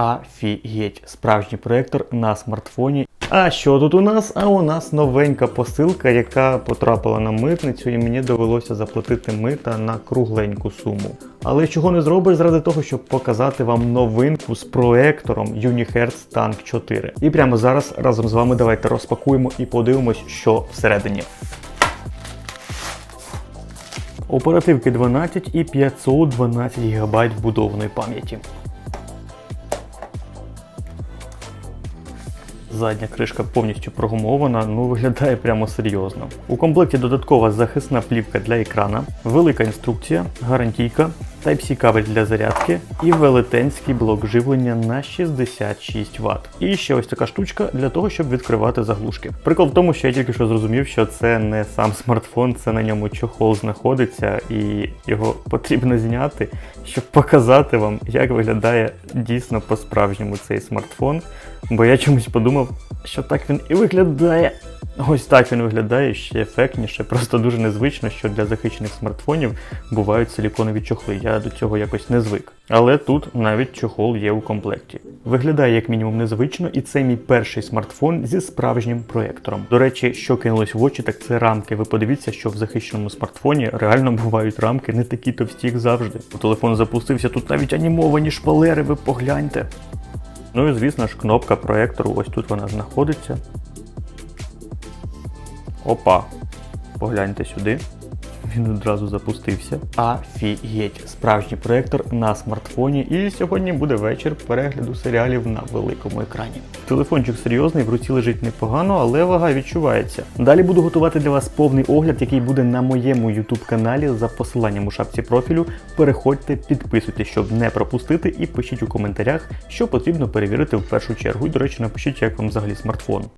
Афігеть, справжній проєктор на смартфоні. А що тут у нас? А у нас новенька посилка, яка потрапила на митницю, і мені довелося заплатити мита на кругленьку суму. Але чого не зробиш заради того, щоб показати вам новинку з проектором Unihertz Tank 4. І прямо зараз разом з вами давайте розпакуємо і подивимось, що всередині. Оперативки 12 і 512 ГБ вбудованої пам'яті. Задня кришка повністю прогумована, ну виглядає прямо серйозно. У комплекті додаткова захисна плівка для екрана, велика інструкція, гарантійка, Type-C кабель для зарядки і велетенський блок живлення на 66 Вт. І ще ось така штучка для того, щоб відкривати заглушки. Прикол в тому, що я тільки що зрозумів, що це не сам смартфон, це на ньому чохол знаходиться, і його потрібно зняти, щоб показати вам, як виглядає дійсно по-справжньому цей смартфон. Бо я чомусь подумав, що так він і виглядає. Ось так він виглядає ще ефектніше. Просто дуже незвично, що для захищених смартфонів бувають силіконові чохли. Я до цього якось не звик. Але тут навіть чохол є у комплекті. Виглядає як мінімум незвично, і це мій перший смартфон зі справжнім проєктором. До речі, що кинулось в очі, так це рамки. Ви подивіться, що в захищеному смартфоні реально бувають рамки не такі товсті, як завжди. Телефон запустився, тут навіть анімовані шпалери, ви погляньте. Ну і звісно ж, кнопка проектору, ось тут вона знаходиться. Опа. Погляньте сюди. Він одразу запустився. Афігеть, справжній проєктор на смартфоні. І сьогодні буде вечір перегляду серіалів на великому екрані. Телефончик серйозний, в руці лежить непогано, але вага відчувається. Далі буду готувати для вас повний огляд, який буде на моєму YouTube каналі за посиланням у шапці профілю. Переходьте, підписуйтесь, щоб не пропустити, і пишіть у коментарях, що потрібно перевірити в першу чергу. І, до речі, напишіть, як вам взагалі смартфон.